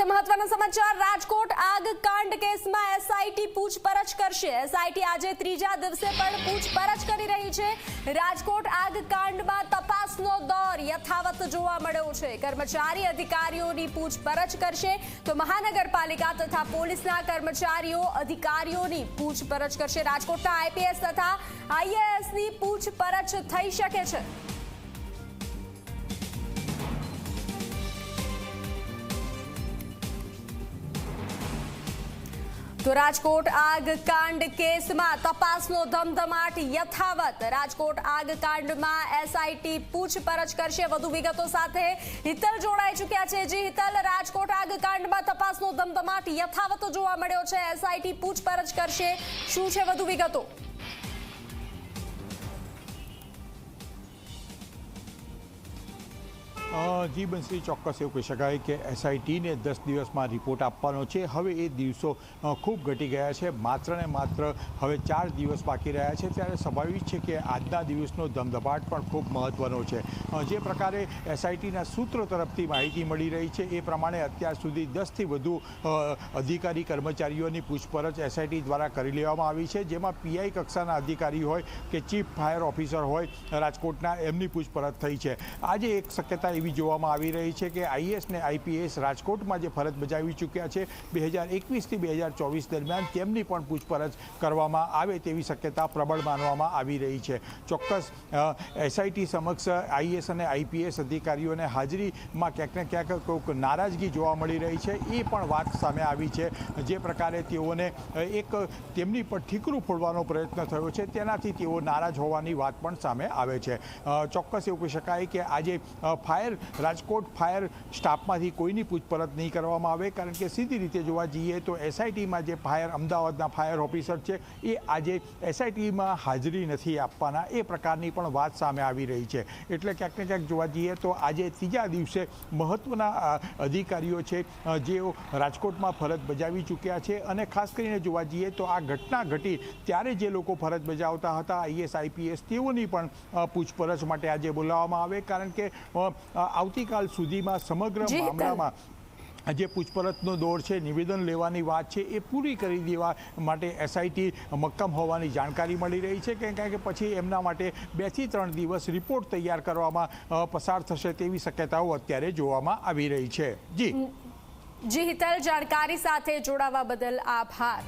સાથે મહત્વનો સમાચાર, રાજકોટ આગ કાંડ કેસમાં એસઆઈટી પૂછપરછ કરશે. એસઆઈટી આજે ત્રીજા દિવસે પણ પૂછપરછ કરી રહી છે. રાજકોટ આગ કાંડમાં તપાસનો દોર યથાવત જોવા મળ્યો છે. કર્મચારી અધિકારીઓની પૂછપરછ કરશે તો મહાનગરપાલિકા તથા પોલીસના કર્મચારીઓ અધિકારીઓની પૂછપરછ કરશે. રાજકોટના આઈપીએસ તથા આઈએએસની પૂછપરછ થઈ શકે છે. તો રાજકોટ આગ કાંડ કેસમાં તપાસનો ધમધમાટ યથાવત. રાજકોટ આગ કાંડમાં એસઆઈટી પૂછપરછ કરશે વધુ વિગતો સાથે. હિતલ જોડાઈ ચૂક્યા છે. જી હિતલ, રાજકોટ આગ કાંડમાં તપાસનો ધમધમાટ યથાવત જોવા મળ્યો છે. એસઆઈટી પૂછપરછ કરશે. શું છે વધુ વિગતો? જી બંસી ચોક્કસ એવું કહી શકાય કે એસઆઈટીને દસ દિવસમાં રિપોર્ટ આપવાનો છે. હવે એ દિવસો ખૂબ ઘટી ગયા છે. માત્ર ને માત્ર હવે ચાર દિવસ બાકી રહ્યા છે. ત્યારે સ્વાભાવિક છે કે આજના દિવસનો ધમધમાટ પણ ખૂબ મહત્ત્વનો છે. જે પ્રકારે એસઆઈટીના સૂત્રો તરફથી માહિતી મળી રહી છે, એ પ્રમાણે અત્યાર સુધી દસથી વધુ અધિકારી કર્મચારીઓની પૂછપરછ એસઆઈટી દ્વારા કરી લેવામાં આવી છે. જેમાં પીઆઈ કક્ષાના અધિકારી હોય કે ચીફ ફાયર ઓફિસર હોય, રાજકોટના એમની પૂછપરછ થઈ છે. આજે એક શક્યતા એવી જોવામાં આવી રહી છે કે આઈએસ ને આઈપીએસ રાજકોટમાં જે ફરજ બજાવી ચૂક્યા છે બે હજાર એકવીસથી બે હજાર ચોવીસ દરમિયાન તેમની પણ પૂછપરછ કરવામાં આવે તેવી શક્યતા પ્રબળ માનવામાં આવી રહી છે. ચોક્કસ એસઆઈટી સમક્ષ આઈએસ અને આઈપીએસ અધિકારીઓને હાજરીમાં ક્યાંક ને ક્યાંક કોઈક નારાજગી જોવા મળી રહી છે. એ પણ વાત સામે આવી છે. જે પ્રકારે તેઓને એક તેમની પર ઠીકરું ફોડવાનો પ્રયત્ન થયો છે તેનાથી તેઓ નારાજ હોવાની વાત પણ સામે આવે છે. ચોક્કસ એવું કહી શકાય કે આજે અ, ફાયર, રાજકોટ ફાયર સ્ટાફમાંથી કોઈની પૂછપરછ નહીં કરવામાં આવે, કારણ કે સીધી રીતે જોવા જઈએ તો એસઆઈટીમાં જે ફાયર, અમદાવાદના ફાયર ઓફિસર છે, એ આજે એસઆઈટીમાં હાજરી નથી આપવાના. એ પ્રકારની પણ વાત સામે આવી રહી છે. એટલે ક્યાંક ને ક્યાંક જોવા જઈએ તો આજે ત્રીજા દિવસે મહત્ત્વના અધિકારીઓ છે જેઓ રાજકોટમાં ફરજ બજાવી ચૂક્યા છે અને ખાસ કરીને જોવા જઈએ તો આ ઘટના ઘટી ત્યારે જે લોકો ફરજ બજાવતા હતા આઈએસ આઈપીએસ તેઓની પણ પૂછપરછ માટે આજે બોલાવવામાં આવે, કારણ કે આવતીકાલ સુધીમાં સમગ્ર મામલામાં જે પૂછપરછનો દોર છે નિવેદન લેવાની વાત છે એ પૂરી કરી દેવા માટે એસઆઈટી મક્કમ હોવાની જાણકારી મળી રહી છે. કે કારણ કે પછી એમના માટે બેથી ત્રણ દિવસ રિપોર્ટ તૈયાર કરવામાં પસાર થશે તેવી શક્યતાઓ અત્યારે જોવામાં આવી રહી છે. જી. જી હિતલ જાણકારી સાથે જોડાવા બદલ આભાર.